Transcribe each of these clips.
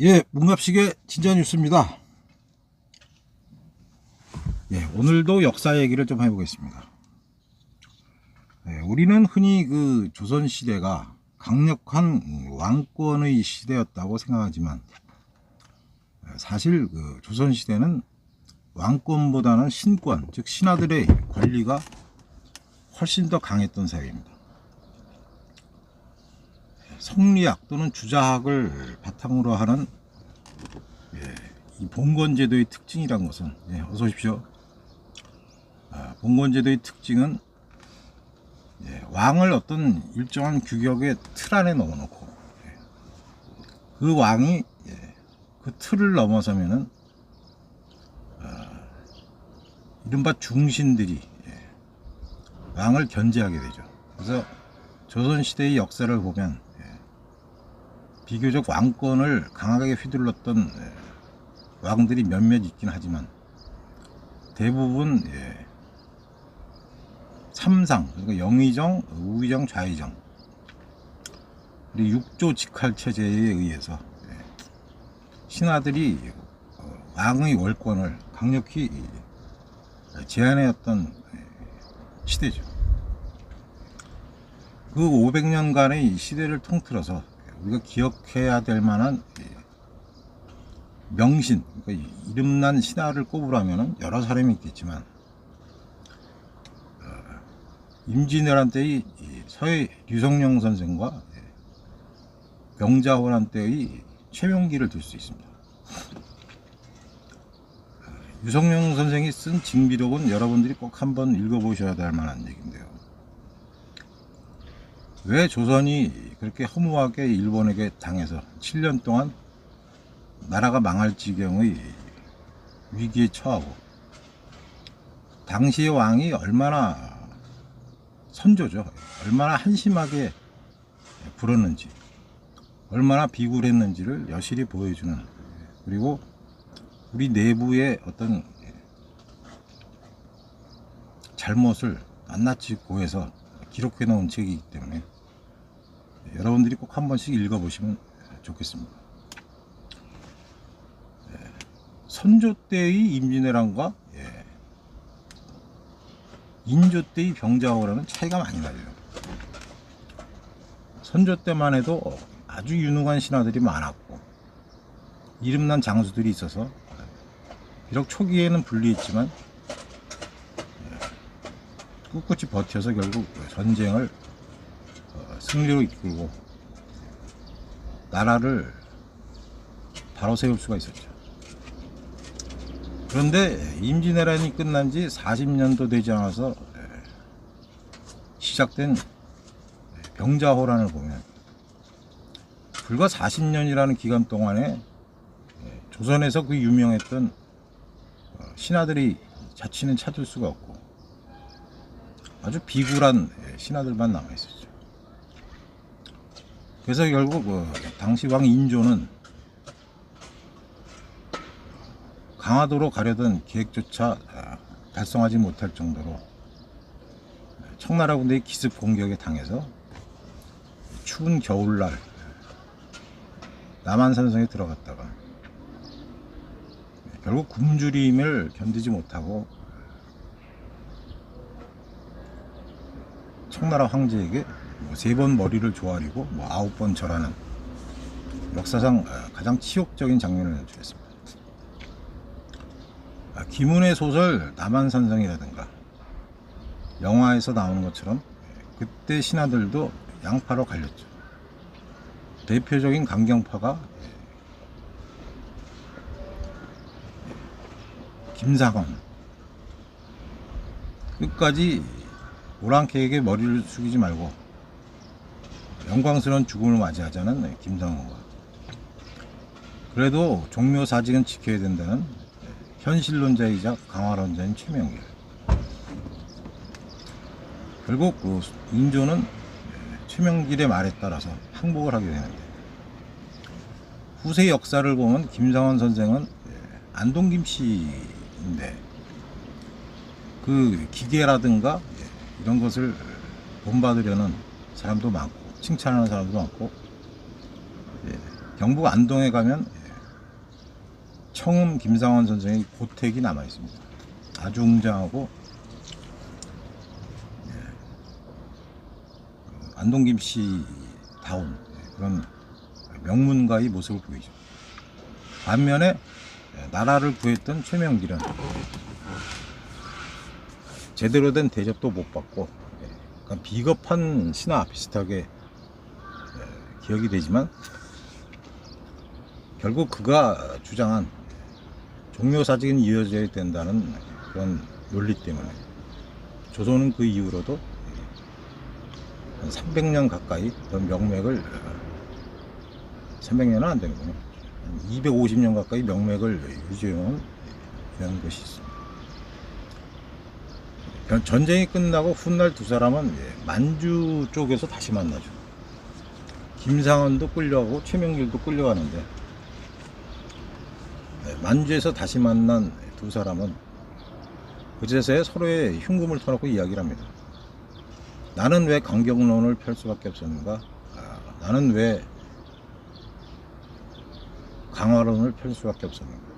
예, 문갑식의 진짜 뉴스입니다. 예, 오늘도 역사 얘기를 좀 해보겠습니다. 예, 우리는 흔히 그 조선시대가 강력한 왕권의 시대였다고 생각하지만 예, 사실 그 조선시대는 왕권보다는 신권, 즉 신하들의 권리가 훨씬 더 강했던 사회입니다. 성리학 또는 주자학을 바탕으로 하는 예, 이 봉건제도의 특징이란 것은 예, 어서 오십시오. 아, 봉건제도의 특징은 예, 왕을 어떤 일정한 규격의 틀 안에 넣어놓고 예, 그 왕이 예, 그 틀을 넘어서면은 아, 이른바 중신들이 예, 왕을 견제하게 되죠. 그래서 조선시대의 역사를 보면 예, 비교적 왕권을 강하게 휘둘렀던 예, 왕들이 몇몇 있긴 하지만 대부분 예, 삼상 그러니까 영의정, 우의정, 좌의정 그리고 육조 직할 체제에 의해서 예, 신하들이 어, 왕의 월권을 강력히 제한해왔던 예, 시대죠. 그 500년간의 이 시대를 통틀어서 우리가 기억해야 될 만한 예, 명신, 그러니까 이름난 신하를 꼽으라면 여러 사람이 있겠지만 어, 임진왜란 때의 이 서해 류성룡 선생과 예, 명자호란 때의 최명기를 들 수 있습니다. 어, 유성룡 선생이 쓴 징비록은 여러분들이 꼭 한번 읽어보셔야 될 만한 얘기인데요. 왜 조선이 그렇게 허무하게 일본에게 당해서 7년 동안 나라가 망할 지경의 위기에 처하고 당시의 왕이 얼마나 선조죠. 얼마나 한심하게 굴었는지 얼마나 비굴했는지를 여실히 보여주는 그리고 우리 내부의 어떤 잘못을 낱낱이 고해서 기록해 놓은 책이기 때문에 여러분들이 꼭 한 번씩 읽어보시면 좋겠습니다. 예, 선조 때의 임진왜란과 예, 인조 때의 병자호라는 차이가 많이 나요. 선조 때만 해도 아주 유능한 신하들이 많았고 이름난 장수들이 있어서 비록 초기에는 불리했지만 예, 꿋꿋이 버텨서 결국 전쟁을 어, 승리로 이끌고 나라를 바로 세울 수가 있었죠. 그런데 임진왜란이 끝난 지 40년도 되지 않아서 예, 시작된 병자호란을 보면 불과 40년이라는 기간 동안에 예, 조선에서 그 유명했던 어, 신하들이 자취는 찾을 수가 없고 아주 비굴한 예, 신하들만 남아 있었죠. 그래서 결국 어, 당시 왕 인조는 강화도로 가려던 계획조차 아, 달성하지 못할 정도로 청나라 군대의 기습 공격에 당해서 추운 겨울날 남한산성에 들어갔다가 결국 굶주림을 견디지 못하고 청나라 황제에게 뭐 세 번 머리를 조아리고 뭐 아홉 번 절하는 역사상 아, 가장 치욕적인 장면을 연출했습니다. 아, 김은의 소설 남한산성이라든가 영화에서 나오는 것처럼 그때 신하들도 양파로 갈렸죠. 대표적인 강경파가 김사건 끝까지 오랑캐에게 머리를 숙이지 말고 영광스러운 죽음을 맞이하자는 김상호가 그래도 종묘 사직은 지켜야 된다는 현실론자이자 강화론자인 최명길. 결국 그 인조는 최명길의 말에 따라서 항복을 하게 되는데 후세 역사를 보면 김상원 선생은 안동 김 씨인데 그 기계라든가 이런 것을 본받으려는 사람도 많고 칭찬하는 사람도 많고. 예, 경북 안동에 가면 예, 청음 김상원 선생의 고택이 남아 있습니다. 아주 웅장하고 예, 그 안동 김씨 다운 예, 그런 명문가의 모습을 보이죠. 반면에 예, 나라를 구했던 최명길은 제대로 된 대접도 못 받고 예, 약간 비겁한 신화 비슷하게 예, 기억이 되지만 결국 그가 주장한 종묘 사직은 이어져야 된다는 그런 논리 때문에 조선은 그 이후로도 한 300년 가까이 그런 명맥을 300년은 안 되는군요. 한 250년 가까이 명맥을 유지해온 그런 것이 있습니다. 변- 전쟁이 끝나고 훗날 두 사람은 예, 만주 쪽에서 다시 만나죠. 김상원도 끌려가고 최명길도 끌려가는데 예, 만주에서 다시 만난 두 사람은 그제서야 서로의 흉금을 터놓고 이야기를 합니다. 나는 왜 강경론을 펼 수밖에 없었는가? 아, 나는 왜 강화론을 펼 수밖에 없었는가?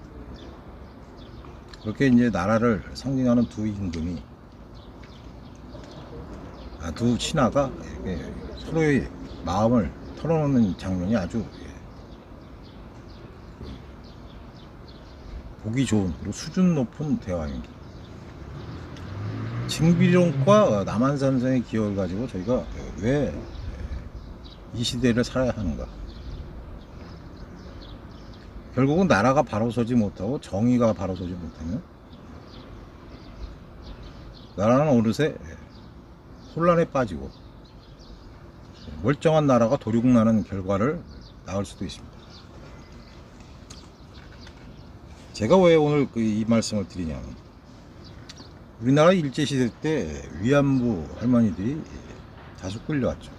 그렇게 이제 나라를 상징하는 두 임금이 아, 두 신하가 이렇게 서로의 마음을 털어놓는 장면이 아주 예, 보기 좋은 그리고 수준 높은 대화입니다. 징비론과 남한산성의 기억을 가지고 저희가 왜 이 시대를 살아야 하는가? 결국은 나라가 바로 서지 못하고 정의가 바로 서지 못하면 나라는 어느새 혼란에 빠지고 멀쩡한 나라가 도륙나는 결과를 낳을 수도 있습니다. 제가 왜 오늘 그이 말씀을 드리냐면 우리나라 일제시대 때 위안부 할머니들이 다수 끌려왔죠.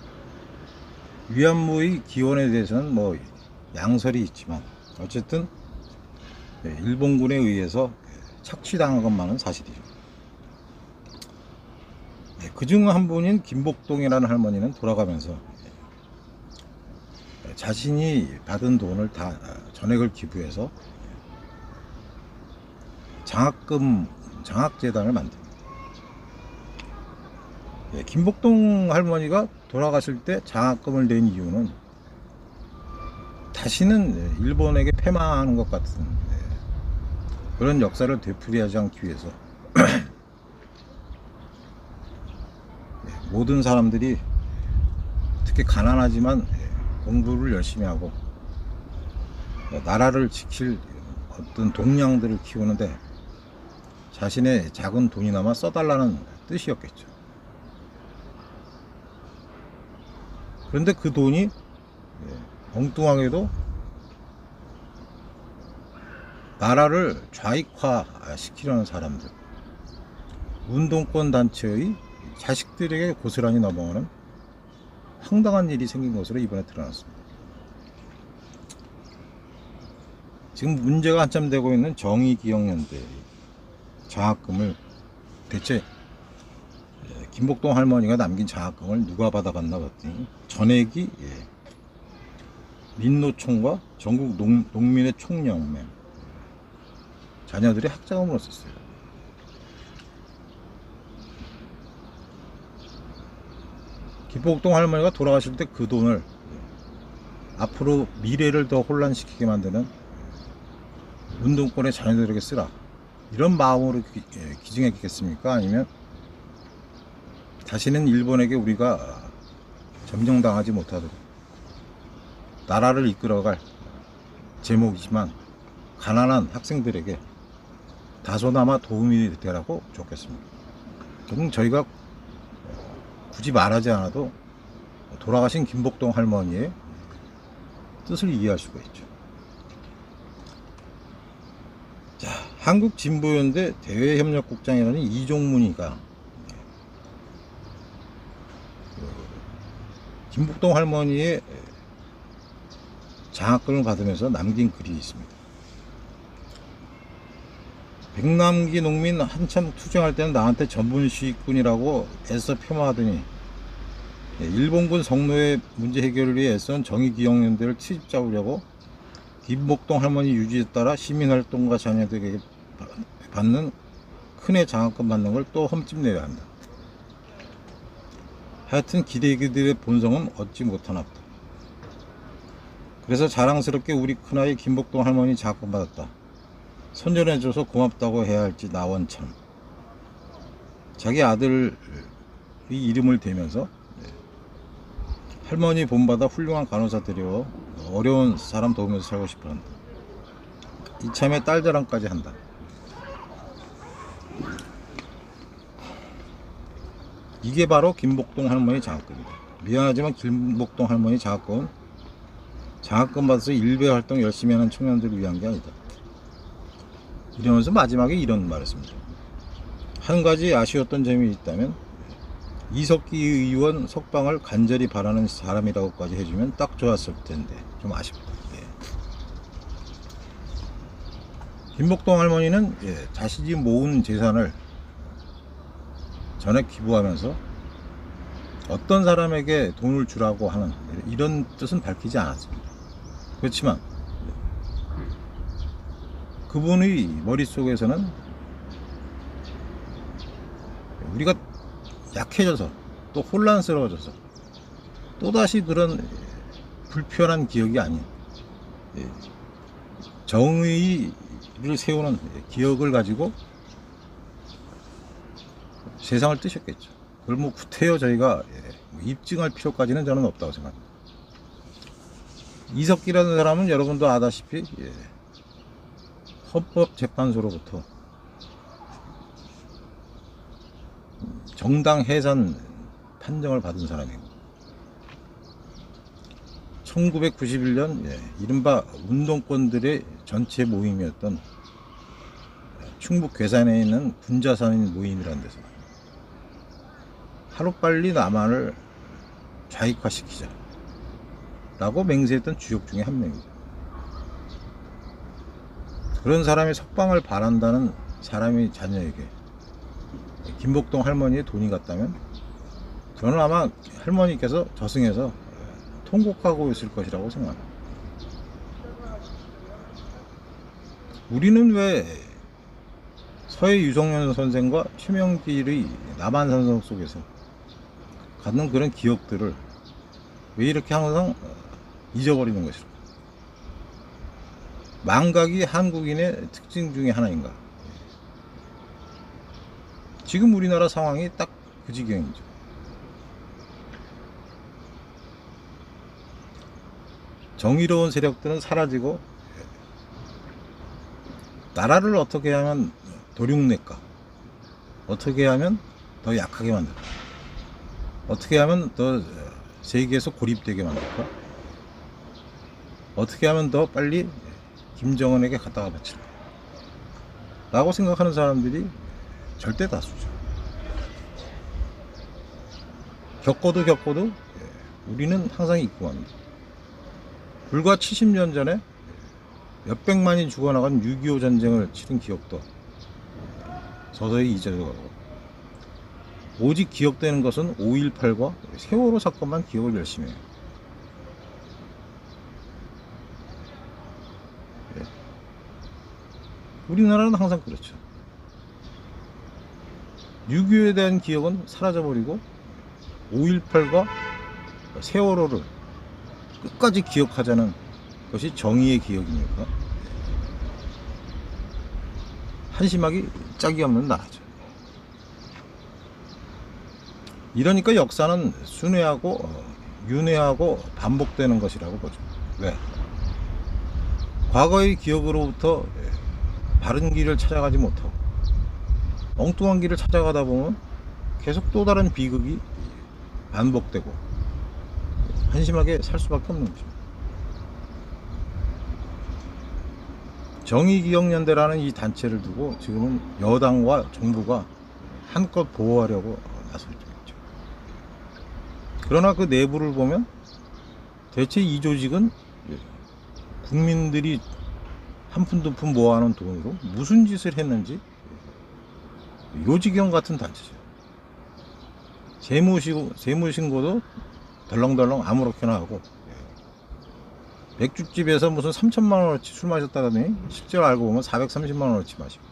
위안부의 기원에 대해서는 뭐 양설이 있지만 어쨌든 일본군에 의해서 착취당한 것만은 사실이죠. 그중 한 분인 김복동이라는 할머니는 돌아가면서 자신이 받은 돈을 다 전액을 기부해서 장학금 장학재단을 만듭니다. 예, 김복동 할머니가 돌아가실 때 장학금을 낸 이유는 다시는 일본에게 패망하는 것 같은 예, 그런 역사를 되풀이하지 않기 위해서 예, 모든 사람들이 특히 가난하지만 예, 공부를 열심히 하고 예, 나라를 지킬 어떤 동량들을 키우는데 자신의 작은 돈이나마 써달라는 뜻이었겠죠. 그런데 그 돈이 예, 엉뚱하게도 나라를 좌익화 시키려는 사람들, 운동권 단체의 자식들에게 고스란히 넘어가는 황당한 일이 생긴 것으로 이번에 드러났습니다. 지금 문제가 한참 되고 있는 정의기억연대 장학금을 대체 예, 김복동 할머니가 남긴 장학금을 누가 받아갔나 봤더니 전액이 예, 민노총과 전국 농, 농민의 총연맹 자녀들이 학자금으로 썼어요. 김복동 할머니가 돌아가실 때 그 돈을 앞으로 미래를 더 혼란시키게 만드는 운동권의 자녀들에게 쓰라. 이런 마음으로 기, 예, 기증했겠습니까? 아니면 다시는 일본에게 우리가 점령당하지 못하도록 나라를 이끌어갈 제목이지만 가난한 학생들에게 다소나마 도움이 되라고 좋겠습니다. 그럼 저희가 굳이 말하지 않아도 돌아가신 김복동 할머니의 뜻을 이해할 수가 있죠. 자, 한국진보연대 대외협력국장이라는 이종문이가 그 김복동 할머니의 장학금을 받으면서 남긴 글이 있습니다. 백남기 농민 한참 투쟁할 때는 나한테 전분시군이라고 애써 폄하하더니 예, 일본군 성노예 문제 해결을 위해 애쓴 정의기억연대를 트집 잡으려고 김복동 할머니 유지에 따라 시민활동가 자녀들에게 바- 받는 큰애 장학금 받는 걸 또 험집내야 한다. 하여튼 기대기들의 본성은 얻지 못하나 보다. 그래서 자랑스럽게 우리 큰아이 김복동 할머니 장학금 받았다. 선전해줘서 고맙다고 해야 할지 나원 참. 자기 아들이 이름을 대면서 할머니 본받아 훌륭한 간호사 들여 어려운 사람 도우면서 살고 싶어 한다. 이참에 딸 자랑까지 한다. 이게 바로 김복동 할머니 장학금이다. 미안하지만 김복동 할머니 장학금은 장학금 받아서 일배 활동 열심히 하는 청년들을 위한 게 아니다. 이러면서 마지막에 이런 말을 했습니다. 한 가지 아쉬웠던 점이 있다면 이석기 의원 석방을 간절히 바라는 사람이라고까지 해주면 딱 좋았을 텐데 좀 아쉽다. 예. 김복동 할머니는 예, 자신이 모은 재산을 전액 기부하면서 어떤 사람에게 돈을 주라고 하는 이런 뜻은 밝히지 않았습니다. 그렇지만 그분의 머릿속에서는 우리가 약해져서 또 혼란스러워져서 또다시 그런 불편한 기억이 아닌 예, 정의를 세우는 기억을 가지고 세상을 뜨셨겠죠. 그걸 뭐 구태여 저희가 예, 뭐 입증할 필요까지는 저는 없다고 생각합니다. 이석기라는 사람은 여러분도 아다시피 예, 헌법재판소로부터 정당 해산 판정을 받은 사람이고 1991년 예, 이른바 운동권들의 전체 모임이었던 충북 괴산에 있는 군자산 모임이라는 데서 하루빨리 남한을 좌익화시키자 라고 맹세했던 주역 중에 한 명이죠. 그런 사람이 석방을 바란다는 사람이 자녀에게 김복동 할머니의 돈이 갔다면 저는 아마 할머니께서 저승에서 통곡하고 있을 것이라고 생각합니다. 우리는 왜 서해 유성년 선생과 최명길의 남한산성 속에서 갖는 그런 기억들을 왜 이렇게 항상 잊어버리는 것일까? 망각이 한국인의 특징 중에 하나인가? 지금 우리나라 상황이 딱 그 지경이죠. 정의로운 세력들은 사라지고 나라를 어떻게 하면 도륙낼까? 어떻게 하면 더 약하게 만들까? 어떻게 하면 더 세계에서 고립되게 만들까? 어떻게 하면 더 빨리 김정은에게 갖다가 바칠까? 라고 생각하는 사람들이 절대 다수죠. 겪어도 겪어도 예, 우리는 항상 잊고 갑니다. 불과 70년 전에 몇백만이 죽어나간 6.25 전쟁을 치른 기억도 서서히 잊어져가고 오직 기억되는 것은 5.18과 세월호 사건만 기억을 열심히 해요. 예. 우리나라는 항상 그렇죠. 6.25에 대한 기억은 사라져버리고 5.18과 세월호를 끝까지 기억하자는 것이 정의의 기억입니까? 한심하기 짝이 없는 나라죠. 이러니까 역사는 순회하고 어, 윤회하고 반복되는 것이라고 보죠. 왜? 과거의 기억으로부터 예, 바른 길을 찾아가지 못하고 엉뚱한 길을 찾아가다 보면 계속 또 다른 비극이 반복되고 한심하게 살 수밖에 없는 거죠. 정의기억연대라는 이 단체를 두고 지금은 여당과 정부가 한껏 보호하려고 나설 중이죠. 그러나 그 내부를 보면 대체 이 조직은 국민들이 한 푼 두 푼 모아놓은 돈으로 무슨 짓을 했는지 요지경 같은 단체죠. 세무신고, 세무신고도 덜렁덜렁 아무렇게나 하고 예. 맥주집에서 무슨 3천만 원어치 술 마셨다더니 실제로 알고 보면 430만 원어치 마시고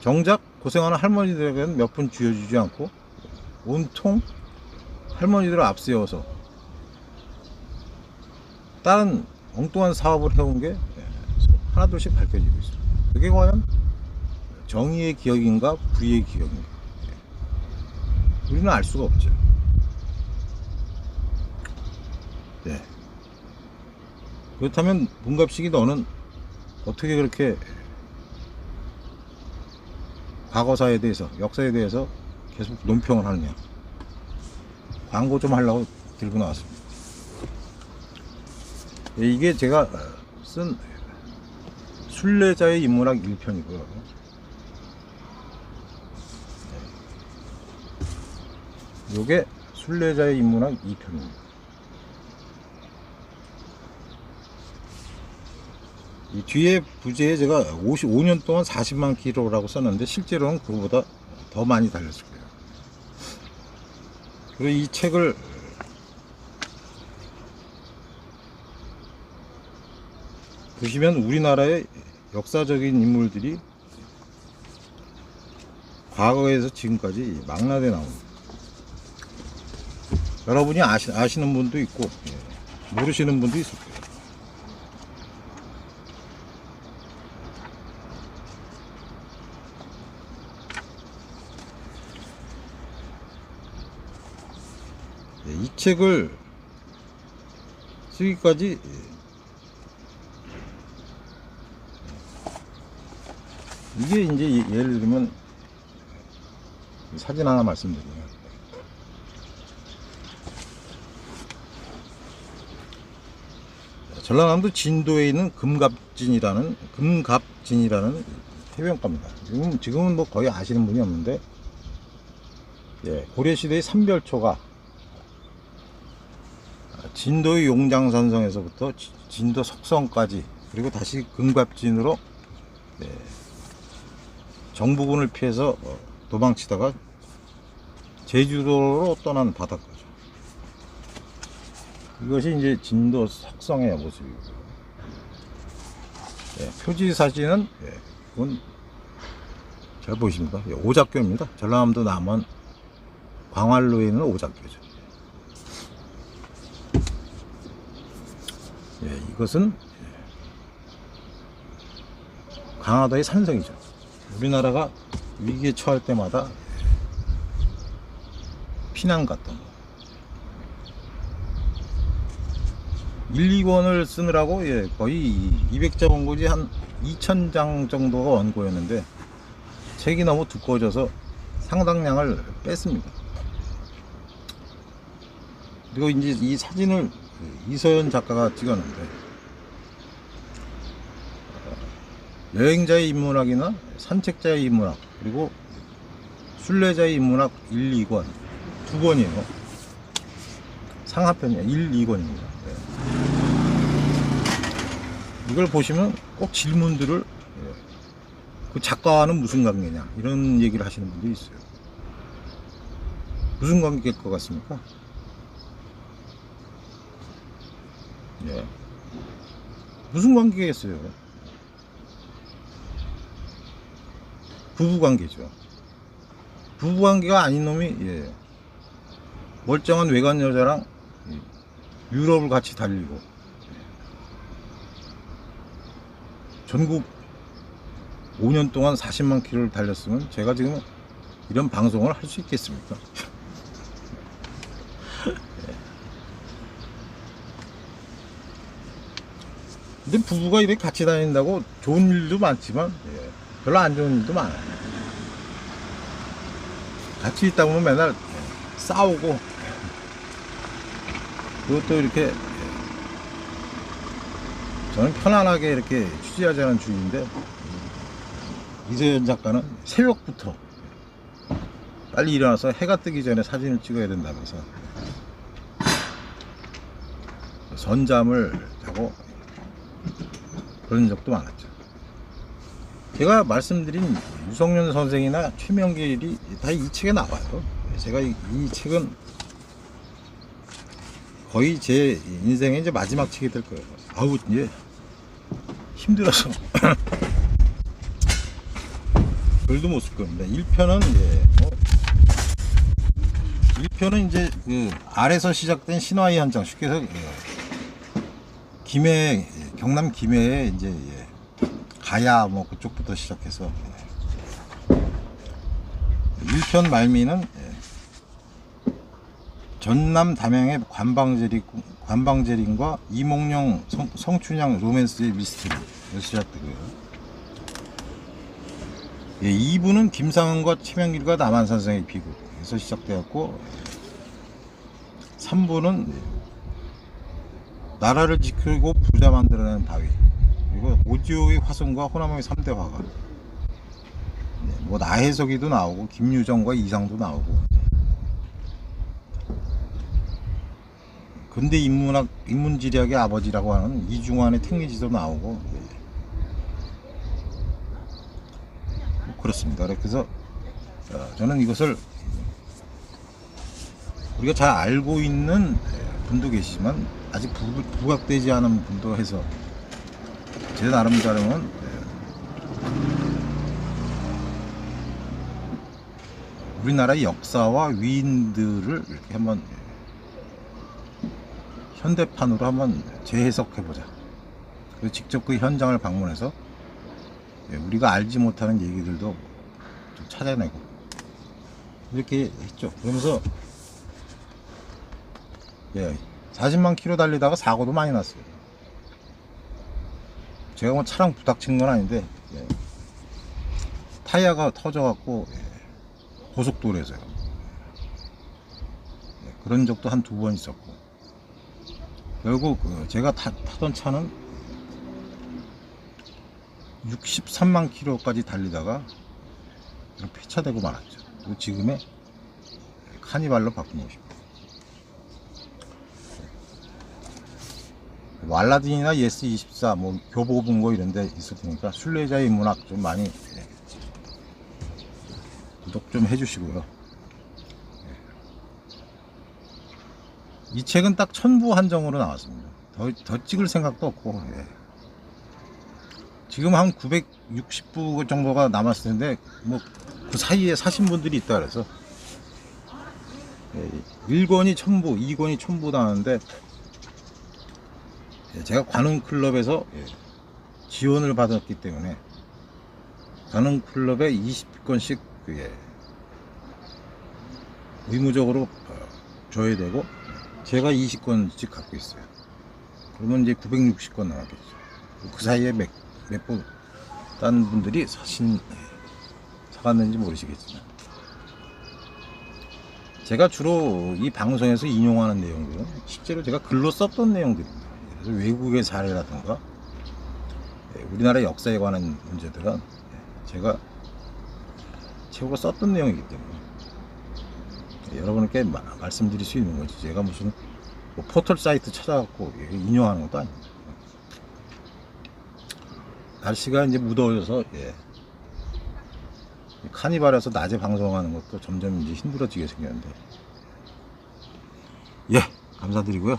정작 고생하는 할머니들에게는 몇 푼 쥐어주지 않고 온통 할머니들을 앞세워서 다른 엉뚱한 사업을 해온 게 하나둘씩 밝혀지고 있습니다. 그게 과연 정의의 기억인가 불의의 기억인가 예. 우리는 알 수가 없죠. 네. 그렇다면 문갑식이 너는 어떻게 그렇게 과거사에 대해서 역사에 대해서 계속 논평을 하느냐 광고 좀 하려고 들고 나왔습니다 예, 이게 제가 쓴 순례자의 인문학 1편이고요 요게 순례자의 인문학 2편입니다 이 뒤에 부제에 제가 55년 동안 40만 킬로라고 썼는데 실제로는 그거보다 더 많이 달렸을 거예요. 그리고 이 책을 보시면 우리나라의 역사적인 인물들이 과거에서 지금까지 망라돼 나옵니다. 여러분이 아시, 아시는 분도 있고 예, 모르시는 분도 있을 거예요. 예, 이 책을 쓰기까지 예, 이게 이제 예- 예를 들면 사진 하나 말씀드리면 전라남도 진도에 있는 금갑진이라는 금갑진이라는 해변가입니다. 지금 지금은 뭐 거의 아시는 분이 없는데 예, 고려 시대의 삼별초가 진도의 용장산성에서부터 지- 진도 석성까지 그리고 다시 금갑진으로 예, 정부군을 피해서 어, 도망치다가 제주도로 떠난 바닷가죠. 이것이 이제 진도 석성의 모습이고 예, 표지 사진은 예, 그건 잘 보이십니까? 예, 오작교입니다. 전라남도 남원 광활로에 있는 오작교죠. 예, 이것은 강화도의 산성이죠. 우리나라가 위기에 처할 때마다 피난 갔던 1, 2권을 쓰느라고 예, 거의 200자 원고지 한 2000장 정도가 원고였는데 책이 너무 두꺼워져서 상당량을 뺐습니다. 그리고 이제 이 사진을 이서연 작가가 찍었는데 어, 여행자의 인문학이나 산책자의 인문학 그리고 순례자의 인문학 1, 2권 두 권이에요. 상하편이에요. 1, 2권입니다. 이걸 보시면 꼭 질문들을 예, 그 작가와는 무슨 관계냐 이런 얘기를 하시는 분도 있어요. 무슨 관계일 것 같습니까? 예. 무슨 관계겠어요? 부부 관계죠. 부부 관계가 아닌 놈이 예. 멀쩡한 외간 여자랑 예, 유럽을 같이 달리고 전국 5년 동안 40만 킬로를 달렸으면 제가 지금 이런 방송을 할 수 있겠습니까? 근데 부부가 이렇게 같이 다닌다고 좋은 일도 많지만 예, 별로 안 좋은 일도 많아요. 같이 있다 보면 맨날 예, 싸우고 그것도 이렇게 예, 저는 편안하게 이렇게 취재하자는 주의인데 이세연 작가는 새벽부터 빨리 일어나서 해가 뜨기 전에 사진을 찍어야 된다면서 선잠을 자고 그런 적도 많았죠. 제가 말씀드린 유성윤 선생이나 최명길이 다 이 책에 나와요. 제가 이, 이 책은 거의 제 인생의 이제 마지막 책이 될 거예요. 아우 이제 힘들어서. 글도 못 쓸 겁니다. 1편은 이제 뭐 1편은 이제 그 아래서 시작된 신화의 현장. 쉽게 해서 예, 김해 경남 김해에 이제 예, 가야 뭐 그쪽부터 시작해서 예. 1편 말미는 예, 전남 담양의 관방제리 관방제린과 이몽룡 성, 성춘향 로맨스의 미스터리 시작되고요. 예, 2부는 김상은과 최명길과 남한산성의 비극에서 시작되었고 3부는 나라를 지키고 부자 만들어내는 바위 그리고 오지오의 화성과 호남의 3대 화가 네, 뭐 나혜석이도 나오고 김유정과 이상도 나오고 근대 인문학 인문지리학의 아버지라고 하는 이중환의 택리지도 나오고 네. 뭐 그렇습니다. 그래서 어, 저는 이것을 우리가 잘 알고 있는 분도 계시지만 아직 부, 부각되지 않은 분도 해서 제 나름대로는 우리나라의 역사와 위인들을 이렇게 한번 현대판으로 한번 재해석해 보자. 그리고 직접 그 현장을 방문해서 예, 우리가 알지 못하는 얘기들도 좀 찾아내고 이렇게 했죠. 그러면서 예, 40만 킬로 달리다가 사고도 많이 났어요. 제가 뭐 차량 부닥친 건 아닌데 예, 타이어가 터져갖고 예, 고속도로에서요. 예, 그런 적도 한 두 번 있었고 결국 그 제가 타, 던 차는 63만 킬로까지 달리다가 폐차되고 말았죠. 지금의 카니발로 바꾼 것입니다. 왈라딘이나 예스24, 뭐 교보문고 이런 데 있을 테니까 순례자의 문학 좀 많이 예, 구독 좀 해주시고요. 이 책은 딱 천부 한정으로 나왔습니다. 더, 더 찍을 생각도 없고, 예. 지금 한 960부 정도가 남았을 텐데, 뭐, 그 사이에 사신 분들이 있다 그래서, 예, 1권이 천부, 2권이 천부 나왔는데, 예, 제가 관훈클럽에서 예, 지원을 받았기 때문에, 관훈클럽에 20권씩, 예, 의무적으로 어, 줘야 되고, 제가 20권씩 갖고 있어요. 그러면 이제 960권 나왔겠죠. 그 사이에 몇, 몇 분, 딴 분들이 사신, 사갔는지 모르시겠지만. 제가 주로 이 방송에서 인용하는 내용들은 실제로 제가 글로 썼던 내용들입니다. 그래서 외국의 사례라든가, 예, 우리나라 역사에 관한 문제들은 예, 제가 최고가 썼던 내용이기 때문에. 여러분께 마- 말씀드릴 수 있는 거지. 제가 무슨 뭐 포털 사이트 찾아갖고 인용하는 것도 아닙니다. 날씨가 이제 무더워져서 예. 이 카니발에서 낮에 방송하는 것도 점점 이제 힘들어지게 생겼는데 예 감사드리고요.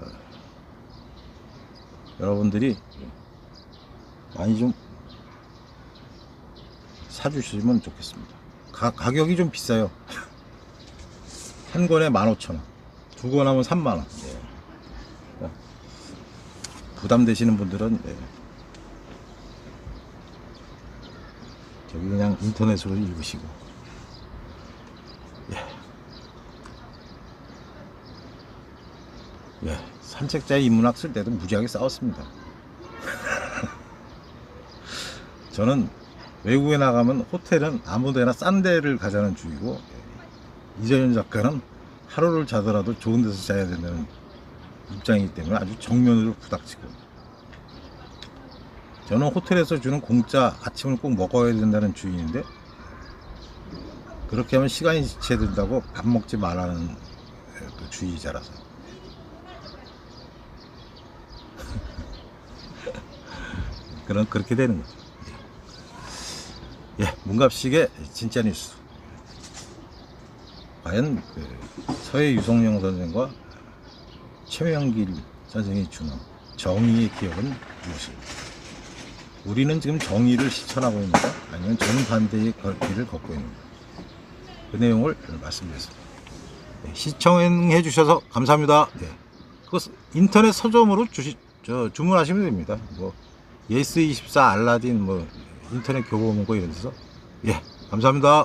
어, 여러분들이 많이 좀 사주시면 좋겠습니다. 가, 가격이 좀 비싸요. 한 권에 15,000원. 두 권 하면 3만원. 예. 부담되시는 분들은, 예. 저기 그냥 인터넷으로 읽으시고. 예. 예. 산책자의 인문학 쓸 때도 무지하게 싸웠습니다. 저는 외국에 나가면 호텔은 아무데나 싼 데를 가자는 주의고 예, 이재현 작가는 하루를 자더라도 좋은 데서 자야 된다는 입장이기 때문에 아주 정면으로 부닥치고 저는 호텔에서 주는 공짜 아침을 꼭 먹어야 된다는 주의인데 그렇게 하면 시간이 지체된다고 밥 먹지 말라는 예, 또 주의자라서 그런 그렇게 되는 거죠. 예, 문갑식의 진짜 뉴스. 과연 그 서해 유성룡 선생과 최명길 선생이 주는 정의의 기억은 무엇인가? 우리는 지금 정의를 실천하고 있는가? 아니면 정반대의 걸- 길을 걷고 있는가? 그 내용을 말씀드렸습니다. 네, 시청해 주셔서 감사합니다. 네. 스- 인터넷 서점으로 주시, 저, 주문하시면 됩니다. 뭐, 예스24 알라딘, 뭐, 인터넷 교보문고 이런 데서. 예, 감사합니다.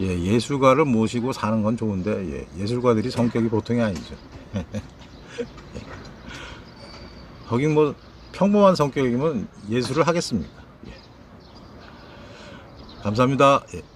예, 예술가를 모시고 사는 건 좋은데, 예, 예술가들이 성격이 보통이 아니죠. 거긴 뭐, 평범한 성격이면 예술을 하겠습니까? 예. 감사합니다. 예.